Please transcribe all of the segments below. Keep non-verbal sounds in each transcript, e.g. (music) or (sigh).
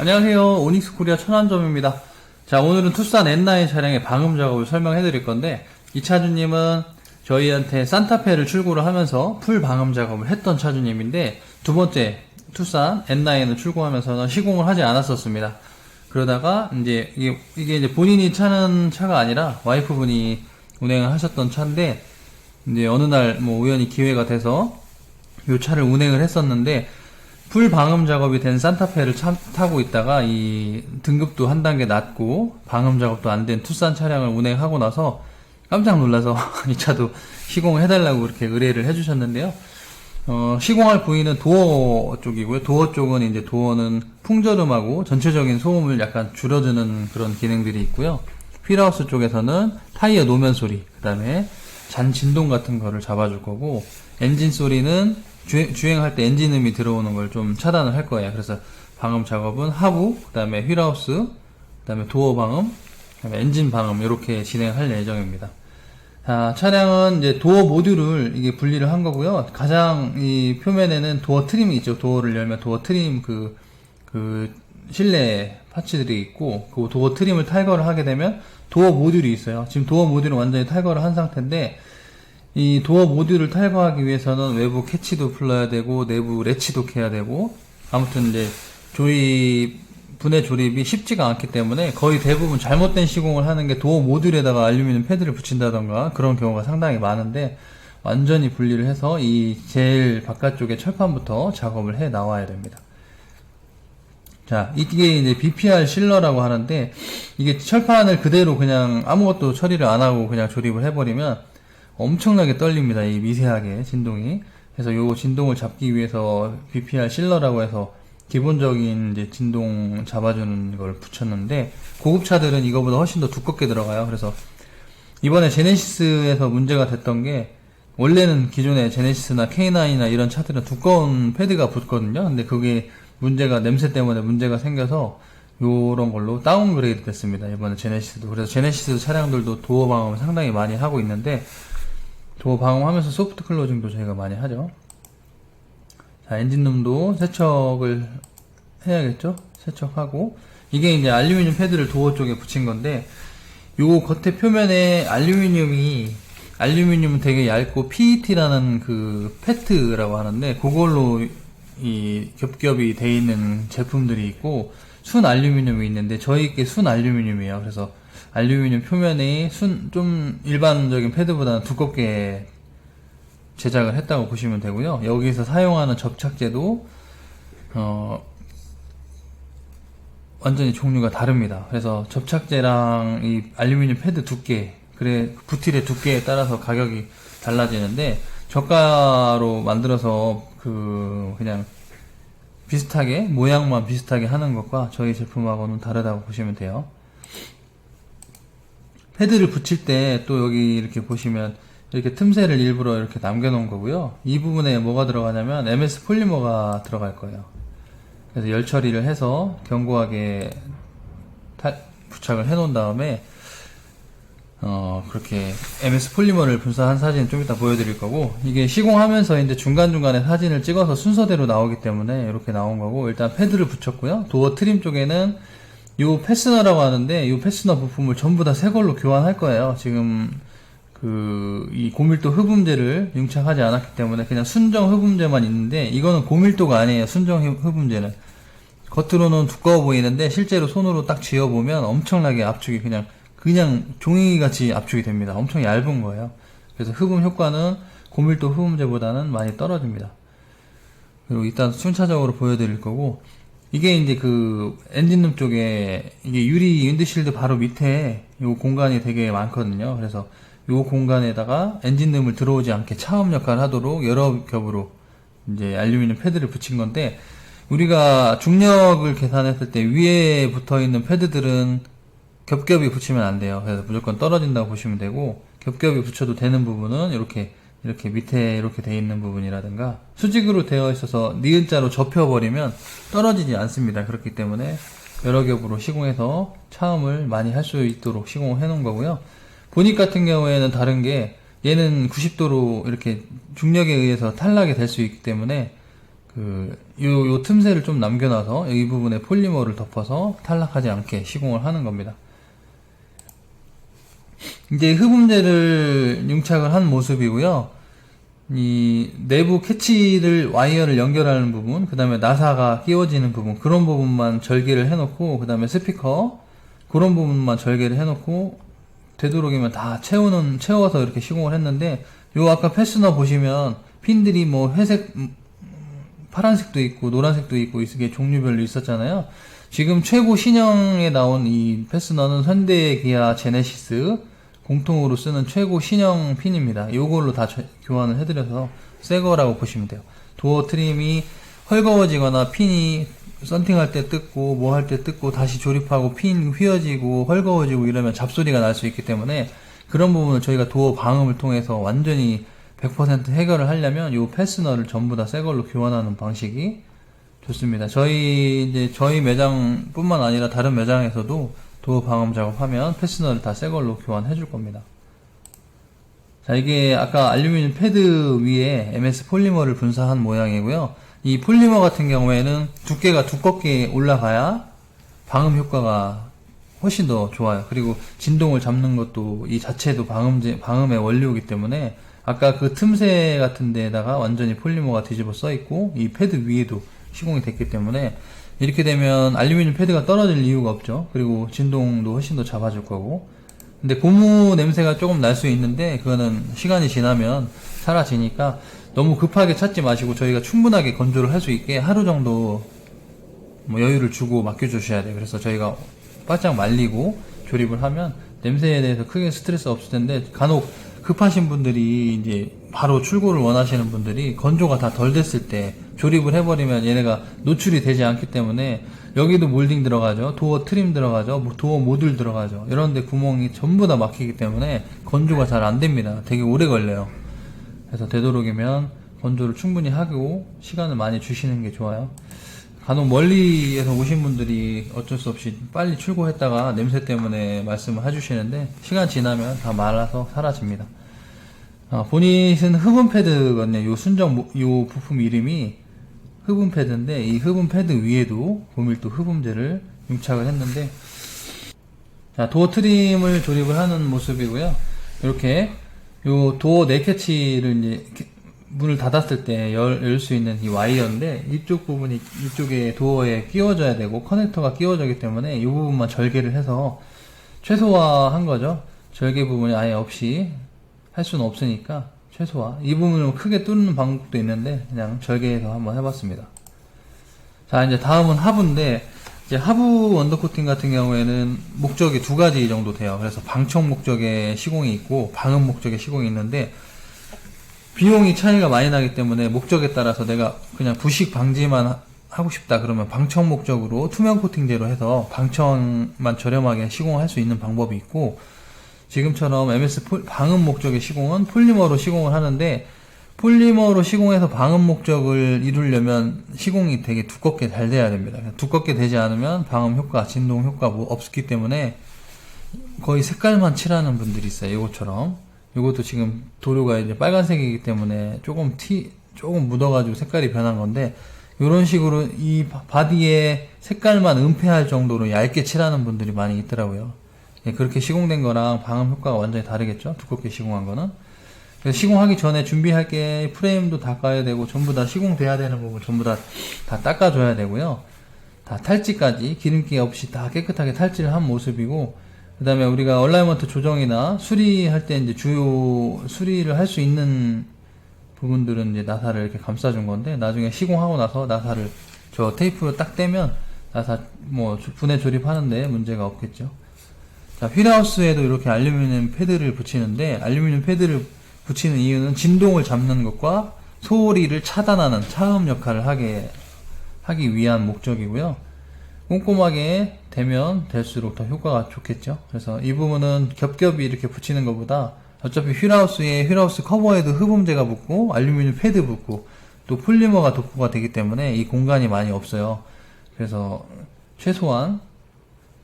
안녕하세요. 오닉스 코리아 천안점입니다. 자, 오늘은 투싼 N9 차량의 방음 작업을 설명해 드릴 건데, 이 차주님은 저희한테 산타페를 출고를 하면서 풀 방음 작업을 했던 차주님인데, 두 번째 투싼 N9을 출고하면서는 시공을 하지 않았었습니다. 그러다가 이제 이게, 이게 이제 본인이 차는 차가 아니라 와이프분이 운행을 하셨던 차인데, 이제 어느 날 뭐 우연히 기회가 돼서 이 차를 운행을 했었는데 풀 방음 작업이 된 산타페를 차- 타고 있다가 이 등급도 한 단계 낮고 방음 작업도 안 된 투싼 차량을 운행하고 나서 깜짝 놀라서 (laughs) 이 차도 시공을 해달라고 이렇게 의뢰를 해주셨는데요. 어, 시공할 부위는 도어 쪽이고요. 도어 쪽은 이제 도어는 풍절음하고 전체적인 소음을 약간 줄여주는 그런 기능들이 있고요. 휠하우스 쪽에서는 타이어 노면 소리, 그 다음에 잔 진동 같은 거를 잡아줄 거고, 엔진 소리는 주, 주행 할 때 엔진음이 들어오는 걸 좀 차단을 할 거예요. 그래서 방음 작업은 하부, 그 다음에 휠하우스, 그 다음에 도어 방음, 그 다음에 엔진 방음, 이렇게 진행할 예정입니다. 자, 차량은 이제 도어 모듈을 이게 분리를 한 거고요. 가장 이 표면에는 도어 트림이 있죠. 도어를 열면 도어 트림 그, 그 실내 파츠들이 있고, 그 도어 트림을 탈거를 하게 되면 도어 모듈이 있어요. 지금 도어 모듈은 완전히 탈거를 한 상태인데, 이 도어 모듈을 탈거하기 위해서는 외부 캐치도 풀러야 되고, 내부 레치도 해야 되고, 아무튼 이제 조립, 분해 조립이 쉽지가 않기 때문에 거의 대부분 잘못된 시공을 하는 게 도어 모듈에다가 알루미늄 패드를 붙인다던가 그런 경우가 상당히 많은데 완전히 분리를 해서 이 제일 바깥쪽에 철판부터 작업을 해 나와야 됩니다. 자, 이게 이제 BPR 실러라고 하는데 이게 철판을 그대로 그냥 아무것도 처리를 안 하고 그냥 조립을 해버리면 엄청나게 떨립니다. 이 미세하게 진동이. 그래서 요 진동을 잡기 위해서 BPR 실러라고 해서 기본적인 이제 진동 잡아주는 걸 붙였는데 고급차들은 이거보다 훨씬 더 두껍게 들어가요. 그래서 이번에 제네시스에서 문제가 됐던 게 원래는 기존에 제네시스나 K9이나 이런 차들은 두꺼운 패드가 붙거든요. 근데 그게 문제가 냄새 때문에 문제가 생겨서 요런 걸로 다운그레이드 됐습니다. 이번에 제네시스도. 그래서 제네시스 차량들도 도어 방음을 상당히 많이 하고 있는데 도어 방음하면서 소프트 클로징도 저희가 많이 하죠. 자, 엔진룸도 세척을 해야겠죠? 세척하고 이게 이제 알루미늄 패드를 도어 쪽에 붙인 건데 요 겉에 표면에 알루미늄이 알루미늄은 되게 얇고 PET라는 그 페트라고 하는데 그걸로 이 겹겹이 돼 있는 제품들이 있고 순 알루미늄이 있는데 저희께 순 알루미늄이에요. 그래서 알루미늄 표면이 순 좀 일반적인 패드보다는 두껍게 제작을 했다고 보시면 되고요. 여기서 사용하는 접착제도 어, 완전히 종류가 다릅니다. 그래서 접착제랑 이 알루미늄 패드 두께, 그래 부틸의 두께에 따라서 가격이 달라지는데 저가로 만들어서 그 그냥 비슷하게 모양만 비슷하게 하는 것과 저희 제품하고는 다르다고 보시면 돼요. 패드를 붙일 때 또 여기 이렇게 보시면 이렇게 틈새를 일부러 이렇게 남겨놓은 거고요. 이 부분에 뭐가 들어가냐면 MS 폴리머가 들어갈 거예요. 그래서 열 처리를 해서 견고하게 탈- 부착을 해놓은 다음에 어 그렇게 MS 폴리머를 분사한 사진 좀 이따 보여드릴 거고 이게 시공하면서 이제 중간중간에 사진을 찍어서 순서대로 나오기 때문에 이렇게 나온 거고 일단 패드를 붙였고요 도어 트림 쪽에는 요 패스너라고 하는데 요 패스너 부품을 전부 다 새 걸로 교환할 거예요 지금 그 이 고밀도 흡음재를 융착하지 않았기 때문에 그냥 순정 흡음재만 있는데 이거는 고밀도가 아니에요 순정 흡- 흡음재는 겉으로는 두꺼워 보이는데 실제로 손으로 딱 쥐어 보면 엄청나게 압축이 그냥 그냥 종이같이 압축이 됩니다. 엄청 얇은 거예요. 그래서 흡음 효과는 고밀도 흡음제보다는 많이 떨어집니다. 그리고 일단 순차적으로 보여드릴 거고 이게 이제 그 엔진룸 쪽에 이게 유리 윈드실드 바로 밑에 요 공간이 되게 많거든요. 그래서 요 공간에다가 엔진룸을 들어오지 않게 차음 역할을 하도록 여러 겹으로 이제 알루미늄 패드를 붙인 건데 우리가 중력을 계산했을 때 위에 붙어 있는 패드들은 겹겹이 붙이면 안 돼요. 그래서 무조건 떨어진다고 보시면 되고 겹겹이 붙여도 되는 부분은 이렇게 이렇게 밑에 이렇게 돼 있는 부분이라든가 수직으로 되어 있어서 니은자로 접혀버리면 떨어지지 않습니다. 그렇기 때문에 여러 겹으로 시공해서 차음을 많이 할 수 있도록 시공을 해놓은 거고요. 보닉 같은 경우에는 다른 게 얘는 90도로 이렇게 중력에 의해서 탈락이 될 수 있기 때문에 그 그, 요, 요 틈새를 좀 남겨놔서 이 부분에 폴리머를 덮어서 탈락하지 않게 시공을 하는 겁니다. 이제 흡음재를 융착을 한 모습이고요. 이 내부 캐치를 와이어를 연결하는 부분, 그 다음에 나사가 끼워지는 부분, 그런 부분만 절개를 해놓고, 그 다음에 스피커, 그런 부분만 절개를 해놓고, 되도록이면 다 채우는, 채워서 이렇게 시공을 했는데, 요 아까 패스너 보시면, 핀들이 뭐 회색, 음, 파란색도 있고, 노란색도 있고, 이게 종류별로 있었잖아요. 지금 최고 신형에 나온 이 패스너는 현대 기아 제네시스, 공통으로 쓰는 최고 신형 핀입니다. 요걸로 다 저- 교환을 해드려서 새 거라고 보시면 돼요. 도어 트림이 헐거워지거나 핀이 썬팅할 때 뜯고 뭐 할 때 뜯고 다시 조립하고 핀 휘어지고 헐거워지고 이러면 잡소리가 날 수 있기 때문에 그런 부분을 저희가 도어 방음을 통해서 완전히 100% 해결을 하려면 요 패스너를 전부 다 새 걸로 교환하는 방식이 좋습니다. 저희 이제 저희 매장뿐만 아니라 다른 매장에서도 도어 방음 작업하면 패스너를 다 새 걸로 교환해 줄 겁니다. 자, 이게 아까 알루미늄 패드 위에 MS 폴리머를 분사한 모양이고요. 이 폴리머 같은 경우에는 두께가 두껍게 올라가야 방음 효과가 훨씬 더 좋아요. 그리고 진동을 잡는 것도 이 자체도 방음제, 방음의 원료이기 때문에 아까 그 틈새 같은 데에다가 완전히 폴리머가 뒤집어 써 있고 이 패드 위에도 시공이 됐기 때문에 이렇게 되면 알루미늄 패드가 떨어질 이유가 없죠. 그리고 진동도 훨씬 더 잡아줄 거고. 근데 고무 냄새가 조금 날 수 있는데 그거는 시간이 지나면 사라지니까 너무 급하게 찾지 마시고 저희가 충분하게 건조를 할 수 있게 하루 정도 뭐 여유를 주고 맡겨주셔야 돼요. 그래서 저희가 바짝 말리고 조립을 하면 냄새에 대해서 크게 스트레스 없을 텐데 간혹 급하신 분들이 이제 바로 출고를 원하시는 분들이 건조가 다 덜 됐을 때 조립을 해버리면 얘네가 노출이 되지 않기 때문에 여기도 몰딩 들어가죠. 도어 트림 들어가죠. 뭐 도어 모듈 들어가죠. 이런데 구멍이 전부 다 막히기 때문에 건조가 잘 안 됩니다. 되게 오래 걸려요. 그래서 되도록이면 건조를 충분히 하고 시간을 많이 주시는 게 좋아요. 간혹 멀리에서 오신 분들이 어쩔 수 없이 빨리 출고했다가 냄새 때문에 말씀을 해주시는데 시간 지나면 다 말라서 사라집니다. 아, 보닛은 흡음 패드거든요. 요 순정 모- 요 부품 이름이 흡음 패드인데 이 흡음 패드 위에도 고밀도 흡음제를 융착을 했는데 자, 도어 트림을 조립을 하는 모습이고요. 이렇게 요 도어 네캐치를 이제 문을 닫았을 때 열 수 있는 이 와이어인데 이쪽 부분이 이쪽에 도어에 끼워져야 되고 커넥터가 끼워져기 때문에 이 부분만 절개를 해서 최소화한 거죠. 절개 부분이 아예 없이 할 수는 없으니까 최소화. 이 부분을 크게 뚫는 방법도 있는데 그냥 절개해서 한번 해봤습니다. 자, 이제 다음은 하부인데, 이제 하부 원더코팅 같은 경우에는 목적이 두 가지 정도 돼요. 그래서 방청 목적의 시공이 있고, 방음 목적의 시공이 있는데, 비용이 차이가 많이 나기 때문에 목적에 따라서 내가 그냥 부식 방지만 하- 하고 싶다 그러면 방청 목적으로 투명 코팅제로 해서 방청만 저렴하게 시공할 수 있는 방법이 있고, 지금처럼 MS 폴- 방음 목적의 시공은 폴리머로 시공을 하는데 폴리머로 시공해서 방음 목적을 이루려면 시공이 되게 두껍게 잘 돼야 됩니다. 두껍게 되지 않으면 방음 효과, 진동 효과 뭐 없기 때문에 거의 색깔만 칠하는 분들이 있어요. 이것처럼. 이것도 지금 도료가 이제 빨간색이기 때문에 조금 티, 조금 묻어가지고 색깔이 변한 건데 이런 식으로 이 바- 바디에 색깔만 은폐할 정도로 얇게 칠하는 분들이 많이 있더라고요. 예, 그렇게 시공된 거랑 방음 효과가 완전히 다르겠죠? 두껍게 시공한 거는. 시공하기 전에 준비할 게 프레임도 닦아야 되고 전부 다 시공돼야 되는 부분 전부 다, 다 닦아줘야 되고요. 다 탈지까지 기름기 없이 다 깨끗하게 탈지를 한 모습이고 그 다음에 우리가 얼라이먼트 조정이나 수리할 때 이제 주요 수리를 할 수 있는 부분들은 이제 나사를 이렇게 감싸준 건데 나중에 시공하고 나서 나사를 저 테이프로 딱 떼면 나사 뭐 분해 조립하는데 문제가 없겠죠. 자, 휠하우스에도 이렇게 알루미늄 패드를 붙이는데, 알루미늄 패드를 붙이는 이유는 진동을 잡는 것과 소리를 차단하는 차음 역할을 하게, 하기 위한 목적이고요. 꼼꼼하게 되면 될수록 더 효과가 좋겠죠. 그래서 이 부분은 겹겹이 이렇게 붙이는 것보다 어차피 휠하우스에 휠하우스 커버에도 흡음재가 붙고, 알루미늄 패드 붙고, 또 폴리머가 도포가 되기 때문에 이 공간이 많이 없어요. 그래서 최소한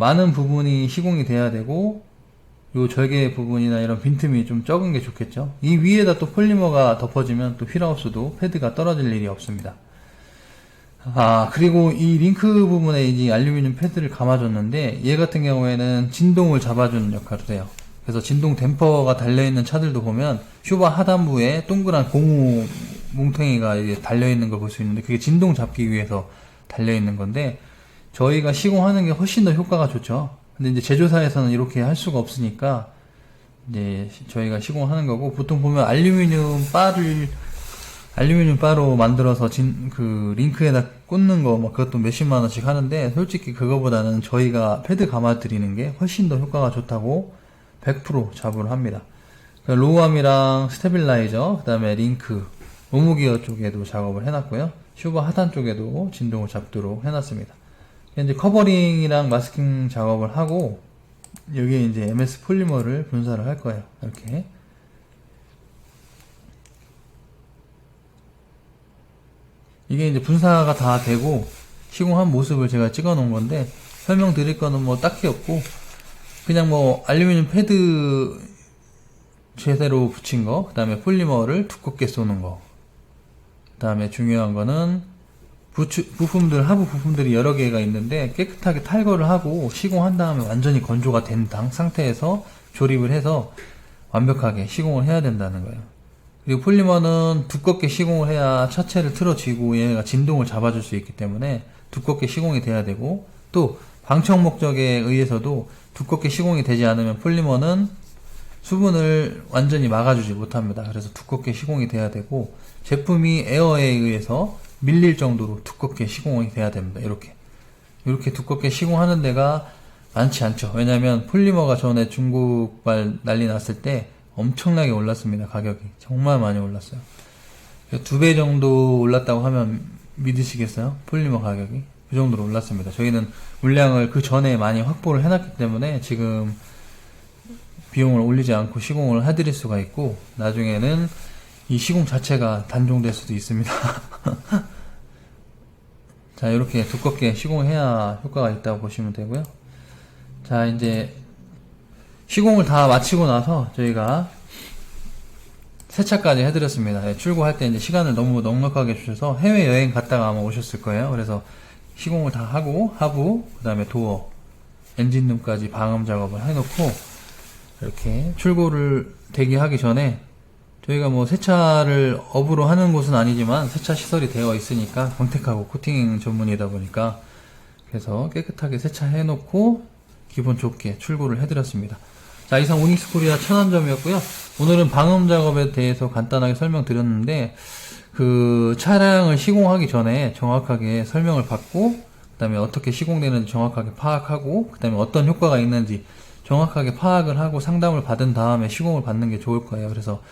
많은 부분이 시공이 돼야 되고 요 절개 부분이나 이런 빈틈이 좀 적은 게 좋겠죠. 이 위에다 또 폴리머가 덮어지면 또 휠하우스도 패드가 떨어질 일이 없습니다. 아, 그리고 이 링크 부분에 이제 알루미늄 패드를 감아줬는데, 얘 같은 경우에는 진동을 잡아주는 역할을 해요. 그래서 진동 댐퍼가 달려있는 차들도 보면, 슈바 하단부에 동그란 고무 뭉텅이가 이게 달려있는 걸 볼 수 있는데, 그게 진동 잡기 위해서 달려있는 건데, 저희가 시공하는 게 훨씬 더 효과가 좋죠. 근데 이제 제조사에서는 이렇게 할 수가 없으니까, 이제 시- 저희가 시공하는 거고, 보통 보면 알루미늄 바를 알루미늄 바로 만들어서 진, 그, 링크에다 꽂는 거, 막 그것도 몇십만 원씩 하는데, 솔직히 그거보다는 저희가 패드 감아 드리는 게 훨씬 더 효과가 좋다고 100% 자부를 합니다. 그 로우암이랑 스테빌라이저, 그 다음에 링크, 오무기어 쪽에도 작업을 해놨고요. 슈버 하단 쪽에도 진동을 잡도록 해놨습니다. 이제 커버링이랑 마스킹 작업을 하고, 여기에 이제 MS 폴리머를 분사를 할 거예요. 이렇게. 이게 이제 분사가 다 되고 시공한 모습을 제가 찍어 놓은 건데 설명 드릴 거는 뭐 딱히 없고 그냥 뭐 알루미늄 패드 제대로 붙인 거, 그 다음에 폴리머를 두껍게 쏘는 거, 그 다음에 중요한 거는 부추, 부품들, 하부 부품들이 여러 개가 있는데 깨끗하게 탈거를 하고 시공한 다음에 완전히 건조가 된 당, 상태에서 조립을 해서 완벽하게 시공을 해야 된다는 거예요. 그리고 폴리머는 두껍게 시공을 해야 차체를 틀어지고 얘가 진동을 잡아줄 수 있기 때문에 두껍게 시공이 돼야 되고 또 방청 목적에 의해서도 두껍게 시공이 되지 않으면 폴리머는 수분을 완전히 막아주지 못합니다. 그래서 두껍게 시공이 돼야 되고 제품이 에어에 의해서 밀릴 정도로 두껍게 시공이 돼야 됩니다. 이렇게 이렇게 두껍게 시공하는 데가 많지 않죠. 왜냐하면 폴리머가 전에 중국발 난리 났을 때 엄청나게 올랐습니다. 가격이 정말 많이 올랐어요. 두 배 정도 올랐다고 하면 믿으시겠어요? 폴리머 가격이 그 정도로 올랐습니다. 저희는 물량을 그 전에 많이 확보를 해놨기 때문에 지금 비용을 올리지 않고 시공을 해드릴 수가 있고 나중에는 이 시공 자체가 단종될 수도 있습니다. (laughs) 자 이렇게 두껍게 시공해야 효과가 있다고 보시면 되고요. 자 이제 시공을 다 마치고 나서 저희가 세차까지 해드렸습니다. 예, 출고할 때 이제 시간을 너무 넉넉하게 주셔서 해외 여행 갔다가 아마 오셨을 거예요. 그래서 시공을 다 하고 하부 그다음에 도어 엔진룸까지 방음 작업을 해놓고 이렇게 출고를 대기하기 전에 저희가 뭐 세차를 업으로 하는 곳은 아니지만 세차 시설이 되어 있으니까 광택하고 코팅 전문이다 보니까 그래서 깨끗하게 세차해 놓고 기분 좋게 출고를 해드렸습니다. 자 이상 오닉스 코리아 천안점이었고요. 오늘은 방음 작업에 대해서 간단하게 설명드렸는데 그 차량을 시공하기 전에 정확하게 설명을 받고 그 다음에 어떻게 시공되는지 정확하게 파악하고 그 다음에 어떤 효과가 있는지 정확하게 파악을 하고 상담을 받은 다음에 시공을 받는 게 좋을 거예요. 그래서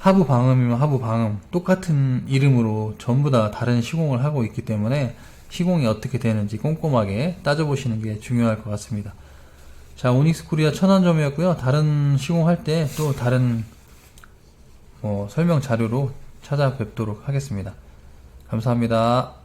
하부 방음이면 하부 방음 똑같은 이름으로 전부 다 다른 시공을 하고 있기 때문에 시공이 어떻게 되는지 꼼꼼하게 따져보시는 게 중요할 것 같습니다. 자, 오닉스 코리아 천안점이었고요. 다른 시공할 때 또 다른 뭐 설명 자료로 찾아뵙도록 하겠습니다. 감사합니다.